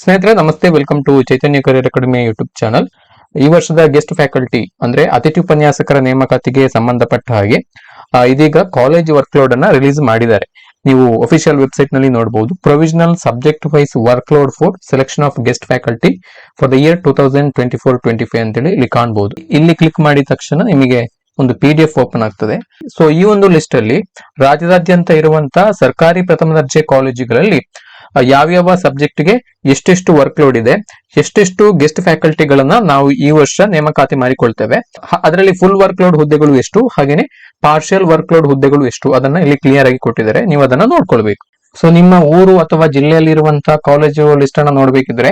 ಸ್ನೇಹಿತರೆ, ನಮಸ್ತೆ. Welcome to Chaitanya career academy YouTube channel ಈ ವರ್ಷದ ಗೆಸ್ಟ್ ಫ್ಯಾಕಲ್ಟಿ ಅಂದ್ರೆ ಅತಿಥಿ ಉಪನ್ಯಾಸಕರ ನೇಮಕಾತಿಗೆ ಸಂಬಂಧಪಟ್ಟ ಹಾಗೆ ಇದೀಗ ಕಾಲೇಜ್ ವರ್ಕ್ ಲೋಡ್ ಅನ್ನ ರಿಲೀಸ್ ಮಾಡಿದ್ದಾರೆ. ನೀವು ಅಫಿಷಿಯಲ್ ವೆಬ್ಸೈಟ್ನಲ್ಲಿ ನೋಡಬಹುದು provisional subject wise work load for selection of guest faculty for the year two thousand twenty four twenty five ಅಂತೇಳಿ ಇಲ್ಲಿ ಕಾಣಬಹುದು ಇಲ್ಲಿ ಕ್ಲಿಕ್ ಮಾಡಿದ ತಕ್ಷಣ ನಿಮಗೆ ಒಂದು ಪಿ ಡಿ ಎಫ್ ಓಪನ್ ಆಗ್ತದೆ. ಸೊ ಈ ಒಂದು ಲಿಸ್ಟ್ ಅಲ್ಲಿ ರಾಜ್ಯದಾದ್ಯಂತ ಇರುವಂತಹ ಸರ್ಕಾರಿ ಪ್ರಥಮ ದರ್ಜೆ ಕಾಲೇಜುಗಳಲ್ಲಿ ಯಾವ್ಯಾವ ಸಬ್ಜೆಕ್ಟ್ಗೆ ಎಷ್ಟೆಷ್ಟು ವರ್ಕ್ ಲೋಡ್ ಇದೆ, ಎಷ್ಟೆಷ್ಟು ಗೆಸ್ಟ್ ಫ್ಯಾಕಲ್ಟಿಗಳನ್ನ ನಾವು ಈ ವರ್ಷ ನೇಮಕಾತಿ ಮಾಡಿಕೊಳ್ತೇವೆ ಅದರಲ್ಲಿ ಫುಲ್ ವರ್ಕ್ ಲೋಡ್ ಹುದ್ದೆಗಳು ಎಷ್ಟು, ಹಾಗೇನೆ ಪಾರ್ಷಿಯಲ್ ವರ್ಕ್ ಲೋಡ್ ಹುದ್ದೆಗಳು ಎಷ್ಟು, ಅದನ್ನ ಇಲ್ಲಿ ಕ್ಲಿಯರ್ ಆಗಿ ಕೊಟ್ಟಿದ್ದಾರೆ, ನೀವು ಅದನ್ನ ನೋಡ್ಕೊಳ್ಬೇಕು. ಸೊ ನಿಮ್ಮ ಊರು ಅಥವಾ ಜಿಲ್ಲೆಯಲ್ಲಿರುವಂತಹ ಕಾಲೇಜು ಲಿಸ್ಟ್ ಅನ್ನ ನೋಡ್ಬೇಕಿದ್ರೆ,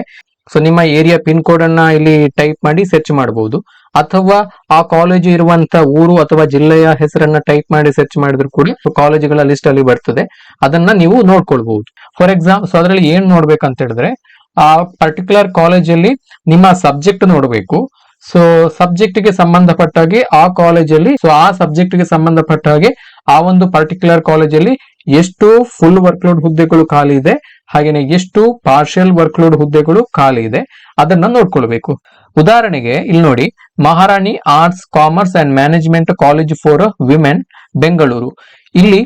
ಸೊ ನಿಮ್ಮ ಏರಿಯಾ ಪಿನ್ ಕೋಡ್ ಅನ್ನ ಇಲ್ಲಿ ಟೈಪ್ ಮಾಡಿ ಸರ್ಚ್ ಮಾಡಬಹುದು ಅಥವಾ ಆ ಕಾಲೇಜು ಇರುವಂತ ಊರು ಅಥವಾ ಜಿಲ್ಲೆಯ ಹೆಸರನ್ನ ಟೈಪ್ ಮಾಡಿ ಸರ್ಚ್ ಮಾಡಿದ್ರು ಕೂಡ ಕಾಲೇಜುಗಳ ಲಿಸ್ಟ್ ಅಲ್ಲಿ ಬರ್ತದೆ. ಅದನ್ನ ನೀವು ನೋಡ್ಕೊಳ್ಬಹುದು. ಫಾರ್ ಎಕ್ಸಾಂಪಲ್ ಸೊ ಅದರಲ್ಲಿ ಏನ್ ನೋಡ್ಬೇಕಂತ ಹೇಳಿದ್ರೆ, ಆ ಪರ್ಟಿಕ್ಯುಲರ್ ಕಾಲೇಜಲ್ಲಿ ನಿಮ್ಮ ಸಬ್ಜೆಕ್ಟ್ ನೋಡಬೇಕು. ಸೊ ಸಬ್ಜೆಕ್ಟ್ಗೆ ಸಂಬಂಧಪಟ್ಟ ಹಾಗೆ ಆ ಕಾಲೇಜಲ್ಲಿ ಸೊ ಆ ಸಬ್ಜೆಕ್ಟ್ಗೆ ಸಂಬಂಧಪಟ್ಟ ಹಾಗೆ ಆ ಒಂದು ಪರ್ಟಿಕ್ಯುಲರ್ ಕಾಲೇಜಲ್ಲಿ ಎಷ್ಟು ಫುಲ್ ವರ್ಕ್ಲೋಡ್ ಹುದ್ದೆಗಳು ಖಾಲಿ ಇದೆ, ಹಾಗೇನೆ ಎಷ್ಟು ಪಾರ್ಷಿಯಲ್ ವರ್ಕ್ಲೋಡ್ ಹುದ್ದೆಗಳು ಖಾಲಿ ಇದೆ. ಅದನ್ನ ನೋಡ್ಕೊಳ್ಬೇಕು. ಉದಾಹರಣೆಗೆ ಇಲ್ಲಿ ನೋಡಿ, Maharani arts commerce and management college for women Bengaluru ಇಲ್ಲಿ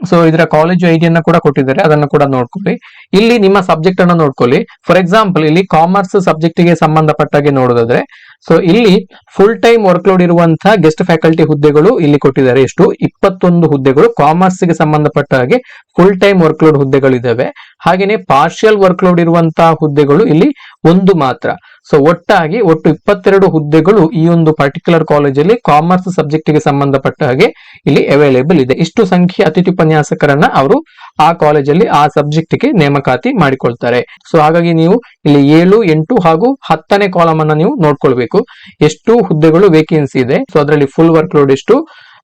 ಸೊ ಇದರ ಕಾಲೇಜು ಐಡಿಯನ್ನ ಕೂಡ ಕೊಟ್ಟಿದ್ದಾರೆ, ಅದನ್ನು ಕೂಡ ನೋಡ್ಕೊಳ್ಳಿ. ಇಲ್ಲಿ ನಿಮ್ಮ ಸಬ್ಜೆಕ್ಟ್ ಅನ್ನು ನೋಡ್ಕೊಳ್ಳಿ. ಫಾರ್ ಎಕ್ಸಾಂಪಲ್ ಇಲ್ಲಿ ಕಾಮರ್ಸ್ ಸಬ್ಜೆಕ್ಟ್ಗೆ ಸಂಬಂಧಪಟ್ಟಾಗೆ ನೋಡೋದಾದ್ರೆ ಸೊ ಇಲ್ಲಿ ಫುಲ್ ಟೈಮ್ ವರ್ಕ್ ಲೋಡ್ ಇರುವಂತಹ ಗೆಸ್ಟ್ ಫ್ಯಾಕಲ್ಟಿ ಹುದ್ದೆಗಳು ಇಲ್ಲಿ ಕೊಟ್ಟಿದ್ದಾರೆ. ಎಷ್ಟು? ಇಪ್ಪತ್ತೊಂದು ಹುದ್ದೆಗಳು ಕಾಮರ್ಸ್ಗೆ ಸಂಬಂಧಪಟ್ಟ ಹಾಗೆ ಫುಲ್ ಟೈಮ್ ವರ್ಕ್ಲೋಡ್ ಹುದ್ದೆಗಳಿದ್ದಾವೆ. ಹಾಗೇನೆ ಪಾರ್ಷಿಯಲ್ ವರ್ಕ್ಲೋಡ್ ಇರುವಂತಹ ಹುದ್ದೆಗಳು ಇಲ್ಲಿ ಒಂದು ಮಾತ್ರ. ಸೊ ಒಟ್ಟಾಗಿ ಒಟ್ಟು ಇಪ್ಪತ್ತೆರಡು ಹುದ್ದೆಗಳು ಈ ಒಂದು ಪರ್ಟಿಕ್ಯುಲರ್ ಕಾಲೇಜಲ್ಲಿ ಕಾಮರ್ಸ್ ಸಬ್ಜೆಕ್ಟ್ಗೆ ಸಂಬಂಧಪಟ್ಟ ಹಾಗೆ ಇಲ್ಲಿ ಅವೈಲೇಬಲ್ ಇದೆ. ಇಷ್ಟು ಸಂಖ್ಯೆ ಅತಿಥಿ ಉಪನ್ಯಾಸಕರನ್ನ ಅವರು ಆ ಕಾಲೇಜಲ್ಲಿ ಆ ಸಬ್ಜೆಕ್ಟ್ಗೆ ನೇಮಕಾತಿ ಮಾಡಿಕೊಳ್ತಾರೆ. ಸೊ ಹಾಗಾಗಿ ನೀವು ಇಲ್ಲಿ ಏಳು, ಎಂಟು ಹಾಗೂ ಹತ್ತನೇ ಕಾಲಮ್ ಅನ್ನ ನೀವು ನೋಡ್ಕೊಳ್ಬೇಕು. ಎಷ್ಟು ಹುದ್ದೆಗಳು ವೇಕೆನ್ಸಿ ಇದೆ. ಸೊ ಅದರಲ್ಲಿ ಫುಲ್ ವರ್ಕ್ ಲೋಡ್ ಎಷ್ಟು?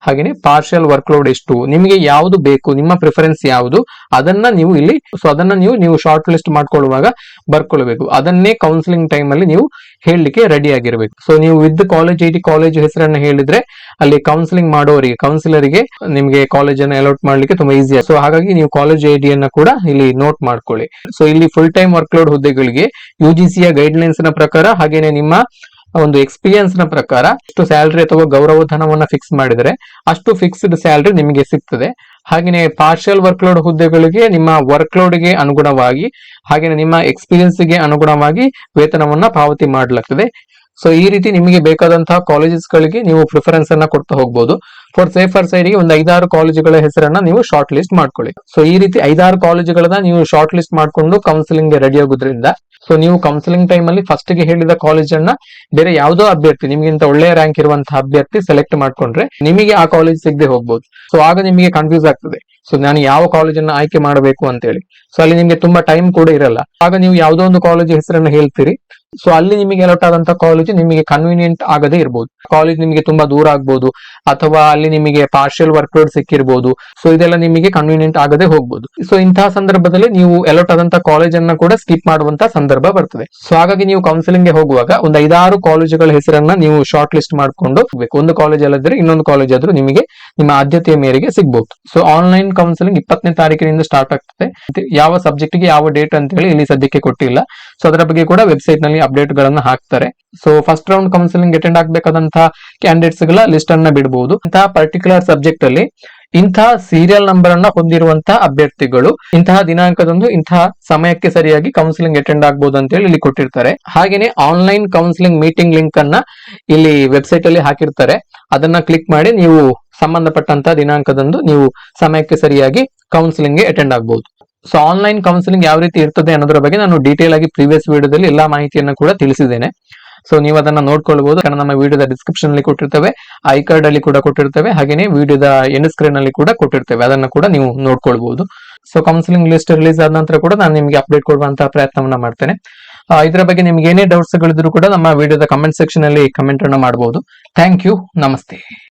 ಹಾಗೇನೆ ಪಾರ್ಷಿಯಲ್ ವರ್ಕ್ ಲೋಡ್ ಎಷ್ಟು, ನಿಮಗೆ ಯಾವುದು ಬೇಕು, ನಿಮ್ಮ ಪ್ರಿಫರೆನ್ಸ್ ಯಾವುದು, ಅದನ್ನ ನೀವು ಇಲ್ಲಿ ಸೊ ಅದನ್ನ ನೀವು ನೀವು ಶಾರ್ಟ್ ಲಿಸ್ಟ್ ಮಾಡ್ಕೊಳ್ಳುವಾಗ ಬರ್ಕೊಳ್ಬೇಕು. ಅದನ್ನೇ ಕೌನ್ಸಿಲಿಂಗ್ ಟೈಮ್ ಅಲ್ಲಿ ನೀವು ಹೇಳಲಿಕ್ಕೆ ರೆಡಿ ಆಗಿರಬೇಕು. ಸೊ ನೀವು ವಿತ್ ಕಾಲೇಜ್ ಐಟಿ ಕಾಲೇಜ್ ಹೆಸರನ್ನ ಹೇಳಿದ್ರೆ ಅಲ್ಲಿ ಕೌನ್ಸಿಲಿಂಗ್ ಮಾಡೋರಿಗೆ ಕೌನ್ಸಿಲರಿಗೆ ನಿಮಗೆ ಕಾಲೇಜ್ ಅನ್ನ ಅಲೌಟ್ ಮಾಡ್ಲಿಕ್ಕೆ ತುಂಬಾ ಈಸಿ ಸೊ ಹಾಗಾಗಿ ನೀವು ಕಾಲೇಜ್ ಐಡಿ ಅನ್ನ ಕೂಡ ಇಲ್ಲಿ ನೋಟ್ ಮಾಡ್ಕೊಳ್ಳಿ. ಸೊ ಇಲ್ಲಿ ಫುಲ್ ಟೈಮ್ ವರ್ಕ್ಲೋಡ್ ಹುದ್ದೆಗಳಿಗೆ ಯು ಜಿ ಸಿಯ ಗೈಡ್ ಲೈನ್ಸ್ನ ಪ್ರಕಾರ ಹಾಗೇನೆ ನಿಮ್ಮ ಒಂದು ಎಕ್ಸ್ಪೀರಿಯನ್ಸ್ನ ಪ್ರಕಾರ ಎಷ್ಟು ಸ್ಯಾಲ್ರಿ ಅಥವಾ ಗೌರವ ಧನವನ್ನ ಫಿಕ್ಸ್ ಮಾಡಿದರೆ ಅಷ್ಟು ಫಿಕ್ಸ್ಡ್ ಸ್ಯಾಲ್ರಿ ನಿಮಗೆ ಸಿಗ್ತದೆ. ಹಾಗೆಯೇ ಪಾರ್ಷಿಯಲ್ ವರ್ಕ್ಲೋಡ್ ಹುದ್ದೆಗಳಿಗೆ ನಿಮ್ಮ ವರ್ಕ್ಲೋಡ್ಗೆ ಅನುಗುಣವಾಗಿ ಹಾಗೆಯೇ ನಿಮ್ಮ ಎಕ್ಸ್ಪೀರಿಯನ್ಸ್ಗೆ ಅನುಗುಣವಾಗಿ ವೇತನವನ್ನ ಪಾವತಿ ಮಾಡಲಾಗ್ತದೆ. ಸೊ ಈ ರೀತಿ ನಿಮಗೆ ಬೇಕಾದಂತಹ ಕಾಲೇಜಸ್ ಗಳಿಗೆ ನೀವು ಪ್ರಿಫರೆನ್ಸ್ ಅನ್ನ ಕೊಡ್ತಾ ಹೋಗಬಹುದು ಫಾರ್ ಸೇಫರ್ ಸೈಡ್ಗೆ ಒಂದು ಐದಾರು ಕಾಲೇಜುಗಳ ಹೆಸರನ್ನ ನೀವು ಶಾರ್ಟ್ ಲಿಸ್ಟ್ ಮಾಡ್ಕೊಳ್ಳಿ. ಸೊ ಈ ರೀತಿ ಐದಾರು ಕಾಲೇಜುಗಳನ್ನ ನೀವು ಶಾರ್ಟ್ ಲಿಸ್ಟ್ ಮಾಡ್ಕೊಂಡು ಕೌನ್ಸಿಲಿಂಗ್ಗೆ ರೆಡಿ ಆಗೋದ್ರಿಂದ ಸೊ ನೀವು ಕೌನ್ಸಿಲಿಂಗ್ ಟೈಮ್ ಅಲ್ಲಿ ಫಸ್ಟ್ಗೆ ಹೇಳಿದ ಕಾಲೇಜ್ ಅನ್ನ ಬೇರೆ ಯಾವುದೋ ಅಭ್ಯರ್ಥಿ ನಿಮ್ಗಿಂತ ಒಳ್ಳೆಯ ರ್ಯಾಂಕ್ ಇರುವಂತಹ ಅಭ್ಯರ್ಥಿ ಸೆಲೆಕ್ಟ್ ಮಾಡ್ಕೊಂಡ್ರೆ ನಿಮಗೆ ಆ ಕಾಲೇಜ್ ಸಿಗದೆ ಹೋಗ್ಬೋದು. ಸೊ ಆಗ ನಿಮಗೆ ಕನ್ಫ್ಯೂಸ್ ಆಗ್ತದೆ. ಸೊ ನಾನು ಯಾವ ಕಾಲೇಜನ್ನ ಆಯ್ಕೆ ಮಾಡಬೇಕು ಅಂತ ಹೇಳಿ ಸೊ ಅಲ್ಲಿ ನಿಮ್ಗೆ ತುಂಬಾ ಟೈಮ್ ಕೂಡ ಇರಲ್ಲ. ಆಗ ನೀವು ಯಾವುದೋ ಒಂದು ಕಾಲೇಜ್ ಹೆಸರನ್ನ ಹೇಳ್ತೀರಿ. ಸೊ ಅಲ್ಲಿ ನಿಮಗೆ ಅಲೌಟ್ ಆದಂತಹ ಕಾಲೇಜು ನಿಮಗೆ ಕನ್ವೀನಿಯಂಟ್ ಆಗದೆ ಇರಬಹುದು ಕಾಲೇಜ್ ನಿಮಗೆ ತುಂಬಾ ದೂರ ಆಗ್ಬೋದು, ಅಥವಾ ಅಲ್ಲಿ ನಿಮಗೆ ಪಾರ್ಷಿಯಲ್ ವರ್ಕ್ ಲೋಡ್ ಸಿಕ್ಕಿರ್ಬೋದು. ಸೊ ಇದೆಲ್ಲ ನಿಮಗೆ ಕನ್ವೀನಿಯಂಟ್ ಆಗದೆ ಹೋಗ್ಬೋದು. ಸೊ ಇಂತಹ ಸಂದರ್ಭದಲ್ಲಿ ನೀವು ಅಲೌಟ್ ಆದಂತಹ ಕಾಲೇಜ್ ಅನ್ನ ಕೂಡ ಸ್ಕಿಪ್ ಮಾಡುವಂತಹ ಸಂದರ್ಭ ಬರ್ತದೆ. ಸೊ ಹಾಗಾಗಿ ನೀವು ಕೌನ್ಸಿಲಿಂಗ್ಗೆ ಹೋಗುವಾಗ ಒಂದು ಐದಾರು ಕಾಲೇಜುಗಳ ಹೆಸರನ್ನ ನೀವು ಶಾರ್ಟ್ ಲಿಸ್ಟ್ ಮಾಡ್ಕೊಂಡು ಹೋಗ್ಬೇಕು. ಒಂದು ಕಾಲೇಜ್ ಅಲ್ಲದ್ರೆ ಇನ್ನೊಂದು ಕಾಲೇಜ್ ಆದ್ರೂ ನಿಮಗೆ ನಿಮ್ಮ ಆದ್ಯತೆಯ ಮೇರೆಗೆ ಸಿಗ್ಬಹುದು ಸೊ ಆನ್ಲೈನ್ ಕೌನ್ಸಿಲಿಂಗ್ ಇಪ್ಪತ್ತನೇ ತಾರೀಕಿನಿಂದ ಸ್ಟಾರ್ಟ್ ಆಗ್ತದೆ. ಯಾವ ಸಬ್ಜೆಕ್ಟ್ಗೆ ಯಾವ ಡೇಟ್ ಅಂತ ಹೇಳಿ ಇಲ್ಲಿ ಸದ್ಯಕ್ಕೆ ಕೊಟ್ಟಿಲ್ಲ. ಸೊ ಅದರ ಬಗ್ಗೆ ಕೂಡ ವೆಬ್ಸೈಟ್ನಲ್ಲಿ ಅಪ್ಡೇಟ್ ಗಳನ್ನ ಹಾಕ್ತಾರೆ so first round counselling attend ಆಗ್ಬೇಕಾದಂತಹ ಕ್ಯಾಂಡಿಡೇಟ್ಸ್ಗಳ ಲಿಸ್ಟ್ ಅನ್ನ ಬಿಡಬಹುದು ಇಂತಹ ಪರ್ಟಿಕ್ಯುಲರ್ ಸಬ್ಜೆಕ್ಟ್ ಅಲ್ಲಿ ಇಂತಹ ಸೀರಿಯಲ್ ನಂಬರ್ ಅನ್ನ ಹೊಂದಿರುವಂತಹ ಅಭ್ಯರ್ಥಿಗಳು ಇಂತಹ ದಿನಾಂಕದಂದು ಇಂತಹ ಸಮಯಕ್ಕೆ ಸರಿಯಾಗಿ ಕೌನ್ಸಿಲಿಂಗ್ ಅಟೆಂಡ್ ಆಗಬಹುದು ಅಂತ ಹೇಳಿ ಇಲ್ಲಿ ಕೊಟ್ಟಿರ್ತಾರೆ. ಹಾಗೇನೆ ಆನ್ಲೈನ್ ಕೌನ್ಸಿಲಿಂಗ್ ಮೀಟಿಂಗ್ ಲಿಂಕ್ ಅನ್ನ ಇಲ್ಲಿ ವೆಬ್ಸೈಟ್ ಅಲ್ಲಿ ಹಾಕಿರ್ತಾರೆ. ಅದನ್ನ ಕ್ಲಿಕ್ ಮಾಡಿ ನೀವು ಸಂಬಂಧಪಟ್ಟಂತಹ ದಿನಾಂಕದಂದು ನೀವು ಸಮಯಕ್ಕೆ ಸರಿಯಾಗಿ ಕೌನ್ಸಿಲಿಂಗ್ಗೆ ಅಟೆಂಡ್ ಆಗಬಹುದು ಸೊ ಆನ್ಲೈನ್ ಕೌನ್ಸಿಲಿಂಗ್ ಯಾವ ರೀತಿ ಇರ್ತದೆ ಅನ್ನೋದ್ರ ಬಗ್ಗೆ ನಾನು ಡೀಟೇಲ್ ಆಗಿ ಪ್ರೀವಿಯಸ್ ವಿಡಿಯೋದಲ್ಲಿ ಎಲ್ಲಾ ಮಾಹಿತಿಯನ್ನು ಕೂಡ ತಿಳಿಸಿದ್ದೇನೆ. ಸೊ ನೀವು ಅದನ್ನ ನೋಡ್ಕೊಳ್ಬಹುದು ಕಾರಣ ನಮ್ಮ ವಿಡಿಯೋದ ಡಿಸ್ಕ್ರಿಪ್ಷನ್ ಅಲ್ಲಿ ಕೊಟ್ಟಿರ್ತೇವೆ. ಐ ಕಾರ್ಡ್ ಅಲ್ಲಿ ಕೂಡ ಕೊಟ್ಟಿರ್ತೇವೆ. ಹಾಗೇನೆ ವಿಡಿಯೋದ ಎಂಡ್ ಸ್ಕ್ರೀನ್ ಅಲ್ಲಿ ಕೂಡ ಕೊಟ್ಟಿರ್ತೇವೆ. ಅದನ್ನ ಕೂಡ ನೀವು ನೋಡ್ಕೊಳ್ಬಹುದು ಸೊ ಕೌನ್ಸಿಲಿಂಗ್ ಲಿಸ್ಟ್ ರಿಲೀಸ್ ಆದ ನಂತರ ಕೂಡ ನಾನು ನಿಮಗೆ ಅಪ್ಡೇಟ್ ಕೊಡುವಂತಹ ಪ್ರಯತ್ನವನ್ನ ಮಾಡ್ತೇನೆ. ಇದರ ಬಗ್ಗೆ ನಿಮ್ಗೆ ಏನೇ ಡೌಟ್ಸ್ ಗಳಿದ್ರು ಕೂಡ ನಮ್ಮ ವಿಡಿಯೋದ ಕಮೆಂಟ್ ಸೆಕ್ಷನ್ ಅಲ್ಲಿ ಕಮೆಂಟ್ ಅನ್ನ ಮಾಡಬಹುದು ಥ್ಯಾಂಕ್ ಯು ನಮಸ್ತೆ.